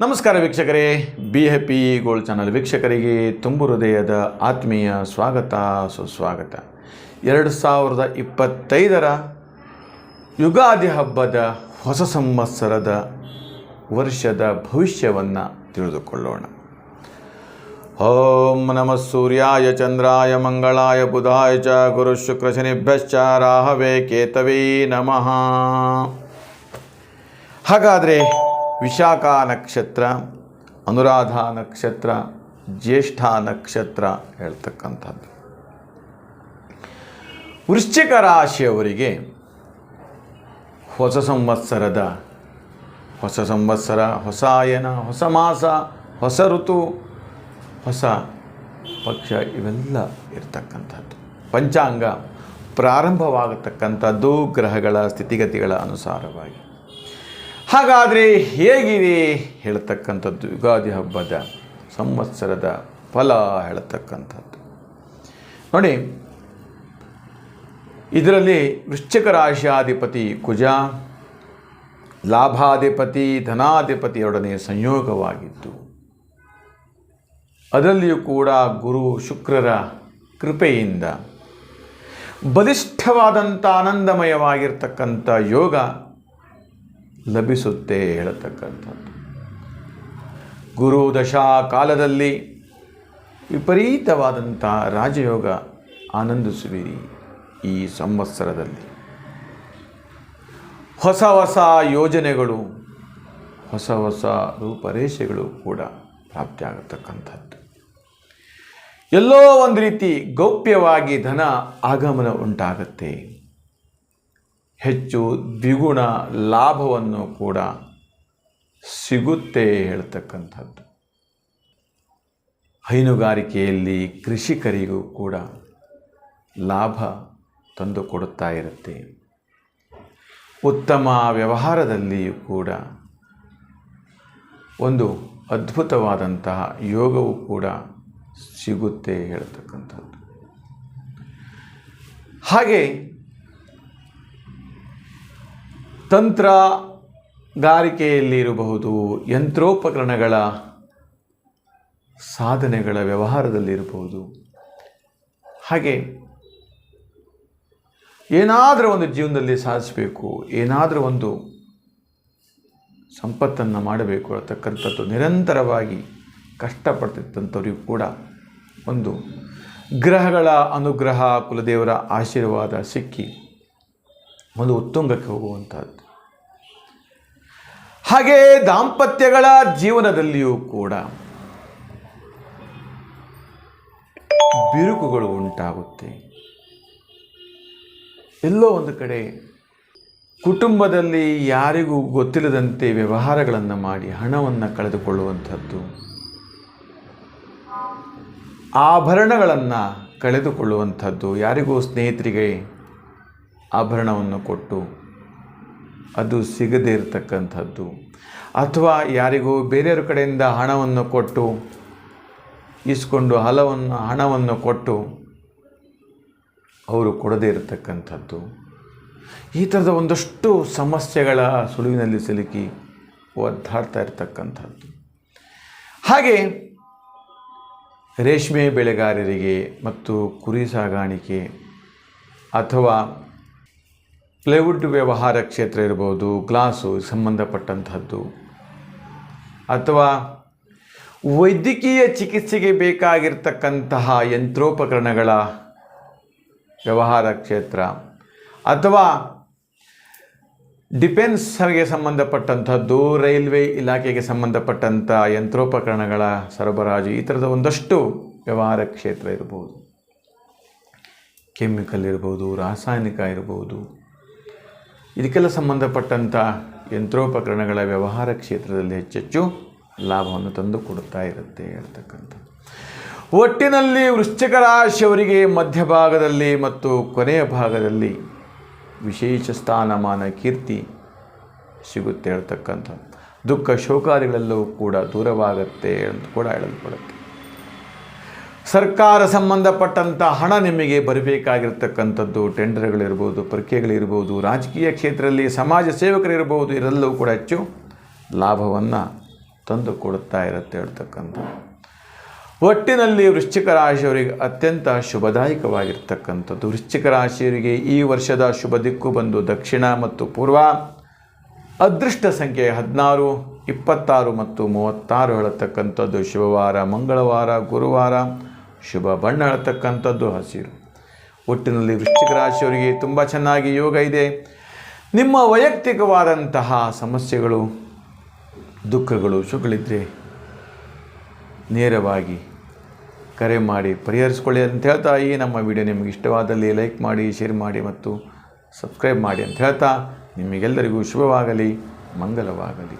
ನಮಸ್ಕಾರ ವೀಕ್ಷಕರೇ, be happy gold channel ವೀಕ್ಷಕರಿಗೆ ತುಂಬು ಹೃದಯದ ಆತ್ಮೀಯ ಸ್ವಾಗತ, ಸುಸ್ವಾಗತ. ಎರಡು ಸಾವಿರದ ಇಪ್ಪತ್ತೈದರ ಯುಗಾದಿ ಹಬ್ಬದ ಹೊಸ ಸಂವತ್ಸರದ ವರ್ಷದ ಭವಿಷ್ಯವನ್ನು ತಿಳಿದುಕೊಳ್ಳೋಣ. ಓಂ ನಮಃ ಸೂರ್ಯಾಯ, ಚಂದ್ರಾಯ, ಮಂಗಳಾಯ, ಬುಧಾಯ ಚ, ಗುರು ಶುಕ್ರ ಶನಿಭ್ಯಶ್ಚ, ರಾಹವೇ ಕೇತವೇ ನಮಃ. ಹಾಗಾದರೆ ವಿಶಾಖ ನಕ್ಷತ್ರ, ಅನುರಾಧ ನಕ್ಷತ್ರ, ಜ್ಯೇಷ್ಠ ನಕ್ಷತ್ರ ಹೇಳ್ತಕ್ಕಂಥದ್ದು. ವೃಶ್ಚಿಕ ರಾಶಿಯವರಿಗೆ ಹೊಸ ಸಂವತ್ಸರದ ಹೊಸ ಸಂವತ್ಸರ, ಹೊಸ ಆಯನ, ಹೊಸ ಮಾಸ, ಹೊಸ ಋತು, ಹೊಸ ಪಕ್ಷ ಇವೆಲ್ಲ ಇರತಕ್ಕಂಥದ್ದು. ಪಂಚಾಂಗ ಪ್ರಾರಂಭವಾಗತಕ್ಕಂಥದ್ದು ಗ್ರಹಗಳ ಸ್ಥಿತಿಗತಿಗಳ ಅನುಸಾರವಾಗಿ. ಹಾಗಾದರೆ ಹೇಗಿದೆ ಹೇಳ್ತಕ್ಕಂಥದ್ದು ಯುಗಾದಿ ಹಬ್ಬದ ಸಂವತ್ಸರದ ಫಲ ಹೇಳ್ತಕ್ಕಂಥದ್ದು. ನೋಡಿ, ಇದರಲ್ಲಿ ವೃಶ್ಚಿಕ ರಾಶಿಯಾಧಿಪತಿ ಕುಜ, ಲಾಭಾಧಿಪತಿ ಧನಾಧಿಪತಿಯೊಡನೆ ಸಂಯೋಗವಾಗಿದ್ದು, ಅದರಲ್ಲಿಯೂ ಕೂಡ ಗುರು ಶುಕ್ರರ ಕೃಪೆಯಿಂದ ಬಲಿಷ್ಠವಾದಂಥ ಆನಂದಮಯವಾಗಿರ್ತಕ್ಕಂಥ ಯೋಗ ಲಭಿಸುತ್ತೆ ಹೇಳತಕ್ಕಂಥದ್ದು. ಗುರು ದಶಾ ಕಾಲದಲ್ಲಿ ವಿಪರೀತವಾದಂಥ ರಾಜಯೋಗ ಆನಂದಿಸುವಿರಿ ಈ ಸಂವತ್ಸರದಲ್ಲಿ. ಹೊಸ ಹೊಸ ಯೋಜನೆಗಳು, ಹೊಸ ಹೊಸ ರೂಪರೇಷೆಗಳು ಕೂಡ ಪ್ರಾಪ್ತಿಯಾಗತಕ್ಕಂಥದ್ದು. ಎಲ್ಲೋ ಒಂದು ರೀತಿ ಗೌಪ್ಯವಾಗಿ ಧನ ಆಗಮನ ಉಂಟಾಗತ್ತೆ. ಹೆಚ್ಚು ದ್ವಿಗುಣ ಲಾಭವನ್ನು ಕೂಡ ಸಿಗುತ್ತೆ ಹೇಳ್ತಕ್ಕಂಥದ್ದು. ಹೈನುಗಾರಿಕೆಯಲ್ಲಿ ಕೃಷಿಕರಿಗೂ ಕೂಡ ಲಾಭ ತಂದು ಕೊಡುತ್ತಾ ಇರುತ್ತೆ. ಉತ್ತಮ ವ್ಯವಹಾರದಲ್ಲಿಯೂ ಕೂಡ ಒಂದು ಅದ್ಭುತವಾದಂತಹ ಯೋಗವು ಕೂಡ ಸಿಗುತ್ತೆ ಹೇಳ್ತಕ್ಕಂಥದ್ದು. ಹಾಗೆ ತಂತ್ರಗಾರಿಕೆಯಲ್ಲಿರಬಹುದು, ಯಂತ್ರೋಪಕರಣಗಳ ಸಾಧನೆಗಳ ವ್ಯವಹಾರದಲ್ಲಿರಬಹುದು. ಹಾಗೆ ಏನಾದರೂ ಒಂದು ಜೀವನದಲ್ಲಿ ಸಾಧಿಸಬೇಕು, ಏನಾದರೂ ಒಂದು ಸಂಪತ್ತನ್ನು ಮಾಡಬೇಕು ಅಂತಕ್ಕಂಥದ್ದು ನಿರಂತರವಾಗಿ ಕಷ್ಟಪಡ್ತಿದ್ದಂಥವ್ರಿಗೂ ಕೂಡ ಒಂದು ಗ್ರಹಗಳ ಅನುಗ್ರಹ, ಕುಲದೇವರ ಆಶೀರ್ವಾದ ಸಿಕ್ಕಿ ಒಂದು ಉತ್ತುಂಗಕ್ಕೆ ಹೋಗುವಂಥದ್ದು. ಹಾಗೆ ದಾಂಪತ್ಯಗಳ ಜೀವನದಲ್ಲಿಯೂ ಕೂಡ ಬಿರುಕುಗಳು ಉಂಟಾಗುತ್ತೆ. ಎಲ್ಲೋ ಒಂದು ಕಡೆ ಕುಟುಂಬದಲ್ಲಿ ಯಾರಿಗೂ ಗೊತ್ತಿಲ್ಲದಂತೆ ವ್ಯವಹಾರಗಳನ್ನು ಮಾಡಿ ಹಣವನ್ನು ಕಳೆದುಕೊಳ್ಳುವಂಥದ್ದು. ಆಭರಣಗಳನ್ನು ಕಳೆದುಕೊಳ್ಳುವಂಥದ್ದು. ಯಾರಿಗೂ ಸ್ನೇಹಿತರಿಗೆ ಆಭರಣವನ್ನು ಕೊಟ್ಟು ಅದು ಸಿಗದೇ ಇರತಕ್ಕಂಥದ್ದು. ಅಥವಾ ಯಾರಿಗೂ ಬೇರೆಯವ್ರ ಕಡೆಯಿಂದ ಹಣವನ್ನು ಕೊಟ್ಟು, ಇಸ್ಕೊಂಡು ಹಲವನ್ನು ಹಣವನ್ನು ಕೊಟ್ಟು ಅವರು ಕೊಡದೇ ಇರತಕ್ಕಂಥದ್ದು. ಈ ಥರದ ಒಂದಷ್ಟು ಸಮಸ್ಯೆಗಳ ಸುಳಿವಿನಲ್ಲಿ ಸಿಲುಕಿ ಒದ್ದಾಡ್ತಾ ಇರತಕ್ಕಂಥದ್ದು. ಹಾಗೆ ರೇಷ್ಮೆ ಬೆಳೆಗಾರರಿಗೆ ಮತ್ತು ಕುರಿ ಸಾಗಾಣಿಕೆ ಅಥವಾ ಪ್ಲೈವುಡ್ ವ್ಯವಹಾರ ಕ್ಷೇತ್ರ ಇರ್ಬೋದು, ಗ್ಲಾಸು ಸಂಬಂಧಪಟ್ಟಂಥದ್ದು. ಅಥವಾ ವೈದ್ಯಕೀಯ ಚಿಕಿತ್ಸೆಗೆ ಬೇಕಾಗಿರ್ತಕ್ಕಂತಹ ಯಂತ್ರೋಪಕರಣಗಳ ವ್ಯವಹಾರ ಕ್ಷೇತ್ರ. ಅಥವಾ ಡಿಫೆನ್ಸ್ಗೆ ಸಂಬಂಧಪಟ್ಟಂಥದ್ದು, ರೈಲ್ವೆ ಇಲಾಖೆಗೆ ಸಂಬಂಧಪಟ್ಟಂಥ ಯಂತ್ರೋಪಕರಣಗಳ ಸರಬರಾಜು, ಈ ಥರದ ಒಂದಷ್ಟು ವ್ಯವಹಾರ ಕ್ಷೇತ್ರ ಇರ್ಬೋದು. ಕೆಮಿಕಲ್ ಇರ್ಬೋದು, ರಾಸಾಯನಿಕ ಇರ್ಬೋದು. ಇದಕ್ಕೆಲ್ಲ ಸಂಬಂಧಪಟ್ಟಂಥ ಯಂತ್ರೋಪಕರಣಗಳ ವ್ಯವಹಾರ ಕ್ಷೇತ್ರದಲ್ಲಿ ಹೆಚ್ಚೆಚ್ಚು ಲಾಭವನ್ನು ತಂದು ಕೊಡುತ್ತಾ ಇರುತ್ತೆ ಹೇಳ್ತಕ್ಕಂಥ. ಒಟ್ಟಿನಲ್ಲಿ ವೃಶ್ಚಿಕ ರಾಶಿಯವರಿಗೆ ಮಧ್ಯಭಾಗದಲ್ಲಿ ಮತ್ತು ಕೊನೆಯ ಭಾಗದಲ್ಲಿ ವಿಶೇಷ ಸ್ಥಾನಮಾನ ಕೀರ್ತಿ ಸಿಗುತ್ತೆ ಹೇಳ್ತಕ್ಕಂಥ. ದುಃಖ ಶೋಕಾದಿಗಳೆಲ್ಲವೂ ಕೂಡ ದೂರವಾಗತ್ತೆ ಅಂತ ಕೂಡ ಹೇಳಲ್ಪಡುತ್ತೆ. ಸರ್ಕಾರ ಸಂಬಂಧಪಟ್ಟಂಥ ಹಣ ನಿಮಗೆ ಬರಬೇಕಾಗಿರ್ತಕ್ಕಂಥದ್ದು, ಟೆಂಡರ್ಗಳಿರ್ಬೋದು ಪ್ರಕ್ರಿಯೆಗಳಿರ್ಬೋದು ರಾಜಕೀಯ ಕ್ಷೇತ್ರದಲ್ಲಿ ಸಮಾಜ ಸೇವಕರಿರ್ಬೋದು, ಇದೆಲ್ಲವೂ ಕೂಡ ಹೆಚ್ಚು ಲಾಭವನ್ನು ತಂದು ಕೊಡುತ್ತಾ ಇರುತ್ತೆ ಹೇಳ್ತಕ್ಕಂಥ ಒಟ್ಟಿನಲ್ಲಿ ವೃಶ್ಚಿಕ ರಾಶಿಯವರಿಗೆ ಅತ್ಯಂತ ಶುಭದಾಯಕವಾಗಿರ್ತಕ್ಕಂಥದ್ದು. ವೃಶ್ಚಿಕ ರಾಶಿಯವರಿಗೆ ಈ ವರ್ಷದ ಶುಭ ದಿಕ್ಕು ಬಂದು ದಕ್ಷಿಣ ಮತ್ತು ಪೂರ್ವ, ಅದೃಷ್ಟ ಸಂಖ್ಯೆ ಹದಿನಾರು, ಇಪ್ಪತ್ತಾರು ಮತ್ತು ಮೂವತ್ತಾರು ಹೇಳತಕ್ಕಂಥದ್ದು. ಶುಭವಾರ, ಮಂಗಳವಾರ, ಗುರುವಾರ ಶುಭ ಬಣ್ಣ ಹೇಳತಕ್ಕಂಥದ್ದು ಹಸಿರು. ಒಟ್ಟಿನಲ್ಲಿ ವೃಶ್ಚಿಕ ರಾಶಿಯವರಿಗೆ ತುಂಬ ಚೆನ್ನಾಗಿ ಯೋಗ ಇದೆ. ನಿಮ್ಮ ವೈಯಕ್ತಿಕವಾದಂತಹ ಸಮಸ್ಯೆಗಳು, ದುಃಖಗಳು ಸುಖಗಳಿದ್ದರೆ ನೇರವಾಗಿ ಕರೆ ಮಾಡಿ ಪರಿಹರಿಸ್ಕೊಳ್ಳಿ ಅಂತ ಹೇಳ್ತಾ ಈ ನಮ್ಮ ವಿಡಿಯೋ ನಿಮಗೆ ಇಷ್ಟವಾದಲ್ಲಿ ಲೈಕ್ ಮಾಡಿ, ಶೇರ್ ಮಾಡಿ ಮತ್ತು ಸಬ್ಸ್ಕ್ರೈಬ್ ಮಾಡಿ ಅಂತ ಹೇಳ್ತಾ ನಿಮಗೆಲ್ಲರಿಗೂ ಶುಭವಾಗಲಿ, ಮಂಗಲವಾಗಲಿ.